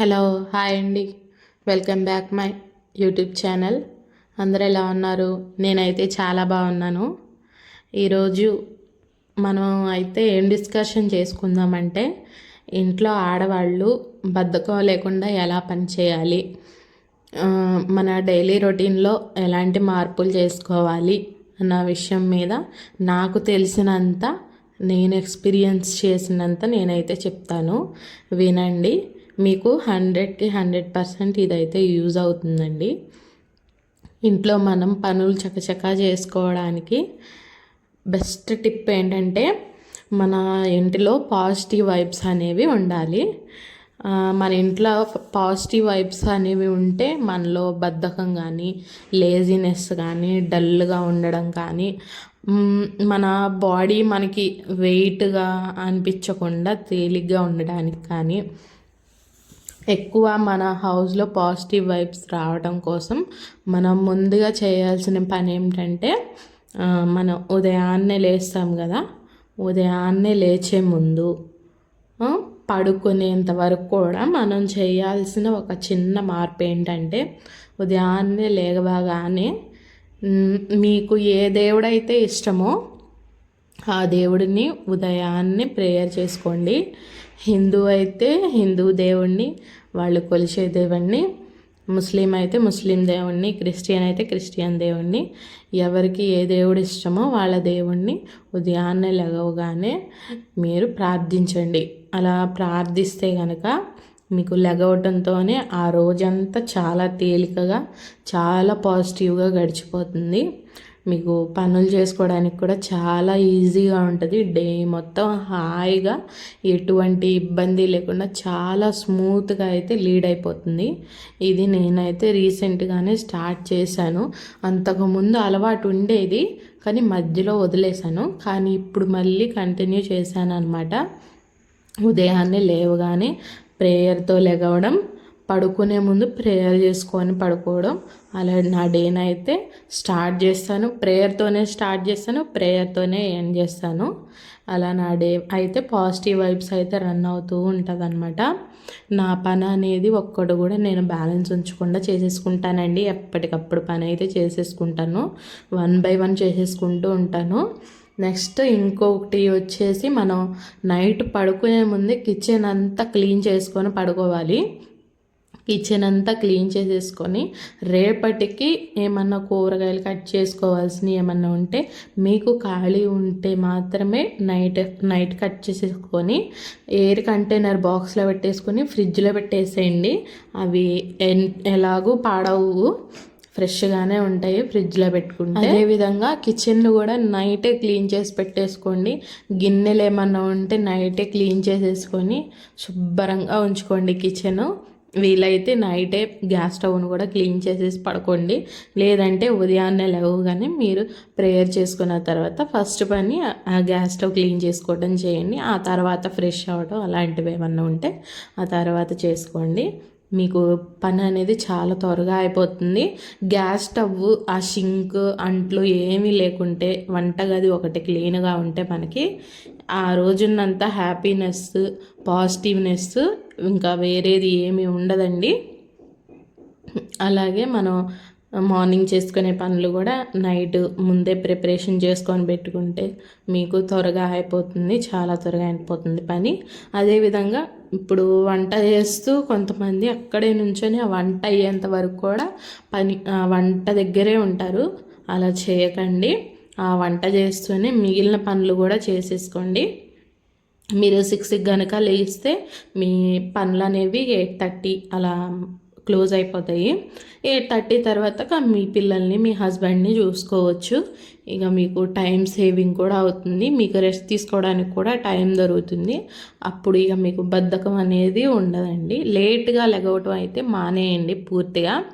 Hello hi అండి. Welcome back my YouTube channel. అందరూ ఎలా ఉన్నారు? నేనైతే చాలా బాగున్నాను. ఈరోజు మనం అయితే ఏం డిస్కషన్ చేసుకుందామంటే ఇంట్లో ఆడవాళ్ళు బద్ధకం లేకుండా ఎలా పనిచేయాలి మన డైలీ రొటీన్లో ఎలాంటి మార్పులు చేసుకోవాలి అన్న విషయం మీద నాకు తెలిసినంత నేను ఎక్స్పీరియన్స్ చేసినంత నేనైతే చెప్తాను. వినండి. మీకు హండ్రెడ్కి హండ్రెడ్ పర్సెంట్ ఇదైతే యూజ్ అవుతుందండి. ఇంట్లో మనం పనులు చకచకా చేసుకోవడానికి బెస్ట్ టిప్ ఏంటంటే మన ఇంటిలో పాజిటివ్ వైబ్స్ అనేవి ఉండాలి. మన ఇంట్లో పాజిటివ్ వైబ్స్ అనేవి ఉంటే మనలో బద్ధకం కానీ లేజినెస్ కానీ డల్గా ఉండడం కానీ మన బాడీ మనకి వెయిట్గా అనిపించకుండా తేలిగ్గా ఉండడానికి కానీ ఎక్కువ మన హౌస్లో పాజిటివ్ వైబ్స్ రావడం కోసం మనం ముందుగా చేయాల్సిన పని ఏమిటంటే మనం ఉదయాన్నే లేస్తాం కదా ఉదయాన్నే లేచే ముందు పడుకునేంత వరకు కూడా మనం చేయాల్సిన ఒక చిన్న మార్పు ఏంటంటే ఉదయాన్నే లేవగానే మీకు ఏ దేవుడైతే ఇష్టమో ఆ దేవుడిని ఉదయాన్నే ప్రేయర్ చేసుకోండి. హిందూ అయితే హిందూ దేవుణ్ణి వాళ్ళు కొలిచే దేవుణ్ణి ముస్లిం అయితే ముస్లిం దేవుణ్ణి క్రిస్టియన్ అయితే క్రిస్టియన్ దేవుణ్ణి. ఎవరికి ఏ దేవుడు ఇష్టమో వాళ్ళ దేవుణ్ణి ఉదయాన్నే లెగవగానే మీరు ప్రార్థించండి. అలా ప్రార్థిస్తే కనుక మీకు లెగవటంతోనే ఆ రోజంతా చాలా తేలికగా చాలా పాజిటివ్గా గడిచిపోతుంది. మీకు పనులు చేసుకోవడానికి కూడా చాలా ఈజీగా ఉంటుంది. డే మొత్తం హాయిగా ఎటువంటి ఇబ్బంది లేకుండా చాలా స్మూత్గా అయితే లీడ్ అయిపోతుంది. ఇది నేనైతే రీసెంట్గానే స్టార్ట్ చేశాను. అంతకుముందు అలవాటు ఉండేది కానీ మధ్యలో వదిలేశాను. కానీ ఇప్పుడు మళ్ళీ కంటిన్యూ చేశాను అనమాట ఉదయాన్నే లేవగానే ప్రేయర్తో లెగవడం పడుకునే ముందు ప్రేయర్ చేసుకొని పడుకోవడం. అలా నా డేని అయితే స్టార్ట్ చేస్తాను. ప్రేయర్తోనే స్టార్ట్ చేస్తాను. ప్రేయర్తోనే ఎండ్ చేస్తాను. అలా నా డే అయితే పాజిటివ్ వైబ్స్ అయితే రన్ అవుతూ ఉంటుంది నా పని అనేది ఒక్కడు కూడా నేను బ్యాలెన్స్ ఉంచకుండా చేసేసుకుంటానండి. ఎప్పటికప్పుడు పని అయితే చేసేసుకుంటాను. వన్ బై వన్ చేసేసుకుంటూ ఉంటాను. నెక్స్ట్ ఇంకొకటి వచ్చేసి మనం నైట్ పడుకునే ముందే కిచెన్ అంతా క్లీన్ చేసుకొని పడుకోవాలి. కిచెన్ అంతా క్లీన్ చేసేసుకొని రేపటికి ఏమన్నా కూరగాయలు కట్ చేసుకోవాల్సినవి ఏమన్నా ఉంటే మీకు ఖాళీ ఉంటే మాత్రమే నైట్ నైట్ కట్ చేసేసుకొని ఎయిర్ కంటైనర్ బాక్స్లో పెట్టేసుకొని ఫ్రిడ్జ్లో పెట్టేసేయండి. అవి ఎన్ ఎలాగూ పాడవు. ఫ్రెష్గానే ఉంటాయి ఫ్రిడ్జ్లో పెట్టుకుంటే. అదేవిధంగా కిచెన్లు కూడా నైటే క్లీన్ చేసి పెట్టేసుకోండి. గిన్నెలు ఏమన్నా ఉంటే నైటే క్లీన్ చేసేసుకొని శుభ్రంగా ఉంచుకోండి కిచెను వీలైతే నైటే గ్యాస్ స్టవ్ను కూడా క్లీన్ చేసేసి పడుకోండి. లేదంటే ఉదయాన్నే లేవగానే మీరు ప్రేయర్ చేసుకున్న తర్వాత ఫస్ట్ పని ఆ గ్యాస్ స్టవ్ క్లీన్ చేసుకోవడం చేయండి. ఆ తర్వాత ఫ్రెష్ అవ్వడం అలాంటివి ఏమన్నా ఉంటే ఆ తర్వాత చేసుకోండి. మీకు పని అనేది చాలా త్వరగా అయిపోతుంది. గ్యాస్ స్టవ్ ఆ షింక్ అంట్లు ఏమీ లేకుంటే వంటగది ఒకటి క్లీన్గా ఉంటే మనకి ఆ రోజున్నంత హ్యాపీనెస్ పాజిటివ్నెస్ ఇంకా వేరేది ఏమీ ఉండదండి. అలాగే మనం మార్నింగ్ చేసుకునే పనులు కూడా నైట్ ముందే ప్రిపరేషన్ చేసుకొని పెట్టుకుంటే మీకు త్వరగా అయిపోతుంది చాలా త్వరగా అయిపోతుంది పని. అదేవిధంగా ఇప్పుడు వంట చేస్తూ కొంతమంది అక్కడే నుంచొని ఆ వంట అయ్యేంత వరకు కూడా పని ఆ వంట దగ్గరే ఉంటారు. అలా చేయకండి. ఆ వంట చేస్తూనే మిగిలిన పనులు కూడా చేసేసుకోండి. మీరు సిక్స్కి కనుక లేస్తే మీ పనులు అనేవి ఎయిట్ థర్టీ అలా క్లోజ్ అయిపోతాయి. ఎయిట్ థర్టీ తర్వాత మీ పిల్లల్ని మీ హస్బెండ్ని చూసుకోవచ్చు. ఇక మీకు టైం సేవింగ్ కూడా అవుతుంది. మీకు రెస్ట్ తీసుకోవడానికి కూడా టైం దొరుకుతుంది. అప్పుడు ఇక మీకు బద్ధకం అనేది ఉండదండి. లేట్గా లెగవటం అయితే మానేయండి పూర్తిగా.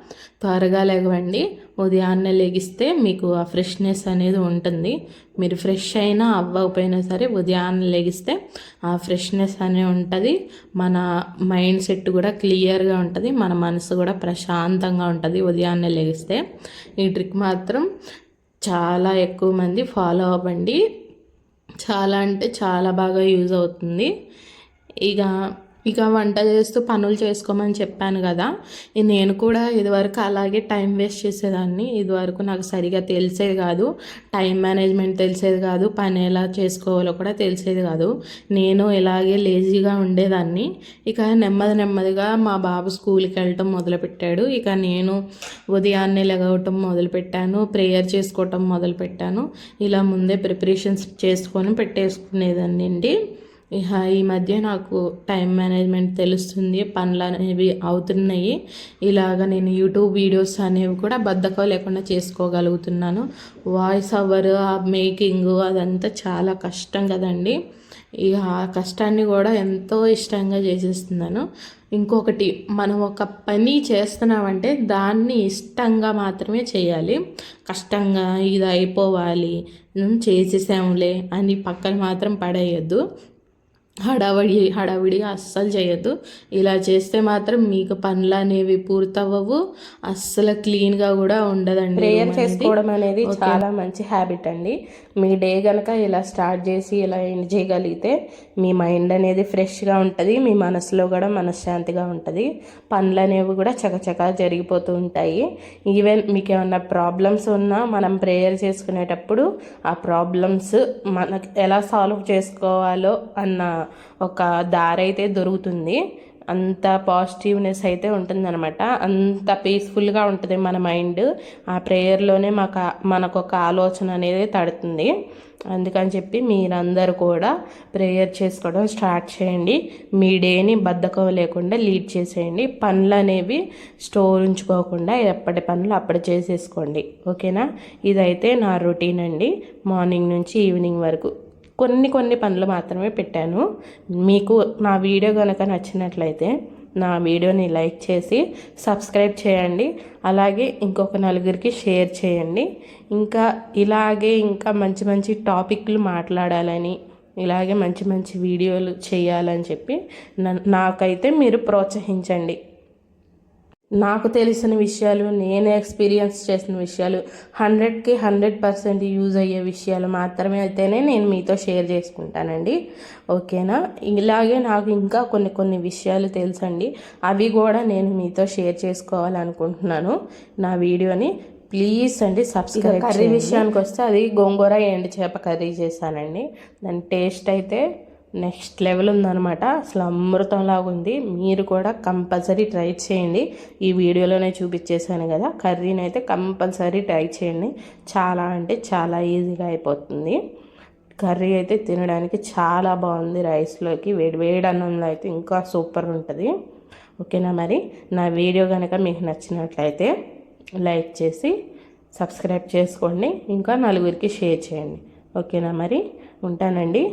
త్వరగా లెగవండి ఉదయాన్నే లెగిస్తే మీకు ఆ ఫ్రెష్నెస్ అనేది ఉంటుంది. మీరు ఫ్రెష్ అయినా అవ్వకపోయినా సరే ఉదయాన్నే లెగిస్తే ఆ ఫ్రెష్నెస్ అనేది ఉంటుంది. మన మైండ్ సెట్ కూడా క్లియర్గా ఉంటుంది. మన మనసు కూడా ప్రశాంతంగా ఉంటుంది ఉదయాన్నే లెగిస్తే. ఈ ట్రిక్ మాత్రం చాలా ఎక్కువ మంది ఫాలో అవ్వండి. చాలా అంటే చాలా బాగా యూజ్ అవుతుంది. ఇక ఇక వంట చేస్తూ పనులు చేసుకోమని చెప్పాను కదా. నేను కూడా ఇదివరకు అలాగే టైం వేస్ట్ చేసేదాన్ని. ఇదివరకు నాకు సరిగా తెలిసేది కాదు. టైం మేనేజ్మెంట్ తెలిసేది కాదు. పని ఎలా చేసుకోవాలో కూడా తెలిసేది కాదు. నేను ఇలాగే లేజీగా ఉండేదాన్ని. ఇక నెమ్మది నెమ్మదిగా మా బాబు స్కూల్కి వెళ్ళటం మొదలుపెట్టాడు. ఇక నేను ఉదయాన్నే లెగవటం మొదలుపెట్టాను. ప్రేయర్ చేసుకోవటం మొదలుపెట్టాను. ఇలా ముందే ప్రిపరేషన్స్ చేసుకొని పెట్టేసుకునేదాన్ని అండి ఇహ ఈ మధ్య నాకు టైం మేనేజ్మెంట్ తెలుస్తుంది పనులు అనేవి అవుతున్నాయి. ఇలాగ నేను యూట్యూబ్ వీడియోస్ అనేవి కూడా బద్ధకం లేకుండా చేసుకోగలుగుతున్నాను. వాయిస్ అవర్ ఆ మేకింగ్ అదంతా చాలా కష్టం కదండి. ఇక ఆ కష్టాన్ని కూడా ఎంతో ఇష్టంగా చేసేస్తున్నాను. ఇంకొకటి మనం ఒక పని చేస్తున్నామంటే దాన్ని ఇష్టంగా మాత్రమే చేయాలి. కష్టంగా ఇది అయిపోవాలి చేసేసాంలే చేసేసాములే అని పక్కన మాత్రం పడేయద్దు. హడావడి హడావిడిగా అస్సలు చేయొద్దు. ఇలా చేస్తే మాత్రం మీకు పనులు అనేవి పూర్తవ్వవు. అస్సలు క్లీన్గా కూడా ఉండదండి ప్రేయర్. చేసుకోవడం అనేది చాలా మంచి హ్యాబిట్ అండి. మీ డే కనుక ఇలా స్టార్ట్ చేసి ఇలా ఎండ్ చేయగలిగితే మీ మైండ్ అనేది ఫ్రెష్గా ఉంటుంది మీ మనసులో కూడా మనశ్శాంతిగా ఉంటుంది. పనులు అనేవి కూడా చకచకా జరిగిపోతూ ఉంటాయి. ఈవెన్ మీకు ఏమన్నా ప్రాబ్లమ్స్ ఉన్నా మనం ప్రేయర్ చేసుకునేటప్పుడు ఆ ప్రాబ్లమ్స్ మనకు ఎలా సాల్వ్ చేసుకోవాలో అన్న ఒక దారి అయితే దొరుకుతుంది. అంత పాజిటివ్నెస్ అయితే ఉంటుందన్నమాట. అంత పీస్ఫుల్గా ఉంటుంది మన మైండ్. ఆ ప్రేయర్లోనే మాకు మనకు ఒక ఆలోచన అనేది తడుతుంది. అందుకని చెప్పి మీరందరూ కూడా ప్రేయర్ చేసుకోవడం స్టార్ట్ చేయండి. మీ డేని బద్ధకం లేకుండా లీడ్ చేసేయండి. పనులు అనేవి స్టోర్ ఉంచుకోకుండా ఎప్పటి పనులు అప్పుడు చేసేసుకోండి. ఓకేనా? ఇదైతే నా రొటీన్ అండి. మార్నింగ్ నుంచి ఈవినింగ్ వరకు. కొన్ని కొన్ని పనులు మాత్రమే పెట్టాను. మీకు నా వీడియో కనుక నచ్చినట్లయితే నా వీడియోని లైక్ చేసి సబ్స్క్రైబ్ చేయండి. అలాగే ఇంకొక నలుగురికి షేర్ చేయండి. ఇంకా ఇలాగే ఇంకా మంచి మంచి టాపిక్లు మాట్లాడాలని ఇలాగే మంచి మంచి వీడియోలు చేయాలని చెప్పి నాకైతే మీరు ప్రోత్సహించండి. నాకు తెలిసిన విషయాలు నేను ఎక్స్పీరియన్స్ చేసిన విషయాలు హండ్రెడ్కి హండ్రెడ్ పర్సెంట్ యూజ్ అయ్యే విషయాలు మాత్రమే అయితేనే నేను మీతో షేర్ చేసుకుంటానండి. ఓకేనా ఇలాగే నాకు ఇంకా కొన్ని కొన్ని విషయాలు తెలుసండి. అవి కూడా నేను మీతో షేర్ చేసుకోవాలనుకుంటున్నాను నా వీడియోని. ప్లీజ్ అండి సబ్స్క్రైబ్ కర్రీ విషయానికి వస్తే అది గోంగూర ఎండు చేప కర్రీ చేశానండి. దాని టేస్ట్ అయితే నెక్స్ట్ లెవెల్ ఉందన్నమాట. అసలు అమృతంలాగా ఉంది మీరు కూడా కంపల్సరీ ట్రై చేయండి. ఈ వీడియోలోనే చూపించేశాను కదా. కర్రీని అయితే కంపల్సరీ ట్రై చేయండి. చాలా అంటే చాలా ఈజీగా అయిపోతుంది. కర్రీ అయితే తినడానికి చాలా బాగుంది. రైస్లోకి వేడి వేడి అన్నంలో అయితే ఇంకా సూపర్ ఉంటుంది. ఓకేనా మరి? నా వీడియో కనుక మీకు నచ్చినట్లయితే లైక్ చేసి సబ్స్క్రైబ్ చేసుకోండి. ఇంకా నలుగురికి షేర్ చేయండి. ఓకేనా మరి? ఉంటానండి.